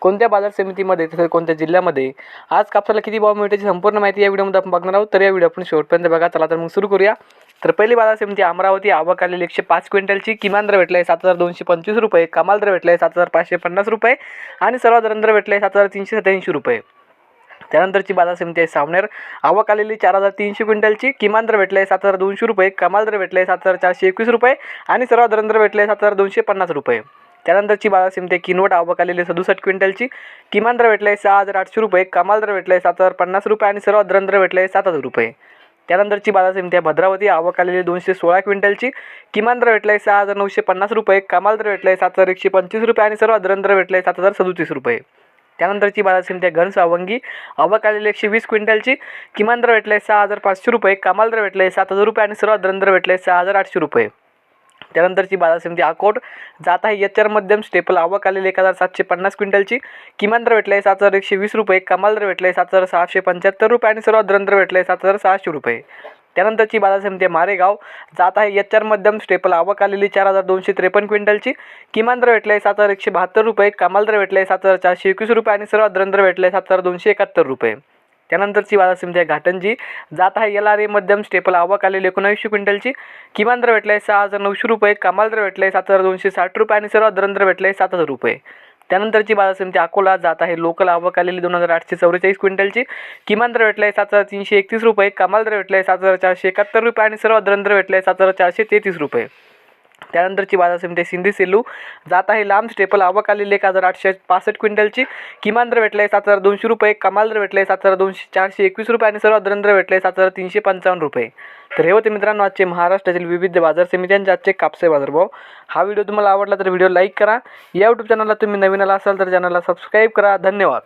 कोणत्या बाजार समितीमध्ये तसेच कोणत्या जिल्ह्यामध्ये आज कापसाला किती भाव मिळते याची संपूर्ण माहिती या व्हिडिओमध्ये आपण बघणार आहोत. तर या व्हिडिओ आपण शेवटपर्यंत बघा. चला तर मग सुरू करूया. तर पहिली बाजार समिती अमरावती. आवक आलेली एकशे पाच क्विंटलची. किमान दर भेटला आहे सात हजार दोनशे पंचवीस रुपये. कमाल दर भेटला आहे सात हजार पाचशे पन्नास रुपये. आणि सर्वात दर भेटला आहे सात हजार तीनशे सत्याऐंशी रुपये. त्यानंतरची बाजार समिती आहे सावनेर. आवक आलेली चार हजार तीनशे क्विंटलची. किमान दर भेटलं आहे सात हजार दोनशे रुपये. कमाल दर भेटले आहे सात हजार चारशे एकवीस रुपये. आणि सर्वात दर भेटले आहे सात हजार दोनशे पन्नास रुपये. त्यानंतरची बाजार समिती किनवट आवक आलेली सदुसष्ट क्विंटलची. किमान दर भेटला आहे सहा हजार आठशे रुपये कमाल दर भेटला आहे सात हजार पन्नास रुपये आणि सर्वात दर भेटले आहे सात हजार रुपये. त्यानंतरची बाजार समिती आहे भद्रावती आवक आलेली दोनशे सोळा क्विंटलची. किमान दर भेटला आहे सहा हजार नऊशे पन्नास रुपये कमाल दर भेटला आहे सात हजार एकशे पंचवीस रुपये आणि सर्वात दर भेटला आहे सात हजार सदोतीस रुपये. त्यानंतरची बाजार समिती आहे घन सावंगी आवक आलेली एकशे वीस क्विंटलची. किमान दर भेटला आहे सहा हजार पाचशे रुपये कमाल दर भेटला आहे सात हजार रुपये आणि सर्वात दर भेटला आहे सहा हजार आठशे रुपये. त्यानंतरची बाजार समिती अकोट जात आहे. एच आर मध्यम स्टेपल आवक आलेली एक हजार सातशे पन्नास क्विंटलची. किमान दर भेटला आहे सात हजार एकशे वीस रुपये. कमाल दर भेटला आहे सात हजार सहाशे पंच्याहत्तर रुपये आणि सर्वात दरंतर भेटला आहे सात हजार सहाशे रुपये. त्यानंतरची बाजार समिती आहे मारेगाव. जात आहे एच आर मध्यम स्टेपल आवक आलेली चार हजार दोनशे त्रेपन्न क्विंटलची. किमान दर भेटला आहे सात हजार एकशे बहात्तर रुपये. कमाल दर भेटला आहे सात हजार चारशे एकवीस रुपये आणि सर्वात दरंतर भेटला आहे सात हजार दोनशे एकाहत्तर रुपये. त्यानंतरची बाजार समिती आहे. घाटंजी जात आहे. एल आर ए मध्यम स्टेपल आवक आलेली एकोणावीसशे क्विंटलची. किमान दर भेटला आहे सहा हजार नऊशे रुपये. कमाल दर भेटला आहे सात हजार दोनशे साठ रुपये आणि सर्वात दर भेटला आहे सात हजार रुपये. त्यानंतरची बाजार समिती अकोला जात आहे. लोकल आवक आलेली दोन हजार आठशे चौवेचाळीस क्विंटलची. किमान दर भेटला आहे सात हजार तीनशे एकतीस रुपये. कमाल दर भेटला आहे सात हजार चारशे एकाहत्तर रुपये आणि सर्वात दर भेटला आहे सात हजार चारशे तेहतीस रुपये. त्यानंतरची बाजार समिती आहे सिंधी सेलू जात आहे लांब स्टेपल आवक आलेली एक हजार आठशे पासष्ट क्विंटलची. किमान दर भेटला आहे सात हजार दोनशे रुपये. कमाल दर भेटला आहे सात हजार दोनशे चारशे एकवीस रुपये. आणि सर्वात दर भेटले आहे सात हजार तीनशे पंचावन्न रुपये. तर हे होते मित्रांनो आजचे महाराष्ट्रातील विविध बाजार समित्यांचे आजचे कापसे बाजारभाव. हा व्हिडिओ तुम्हाला आवडला तर व्हिडिओ लाईक करा. या यूट्यूब चॅनलला तुम्ही नवीन आला असाल तर चॅनलला सबस्क्राईब करा. धन्यवाद.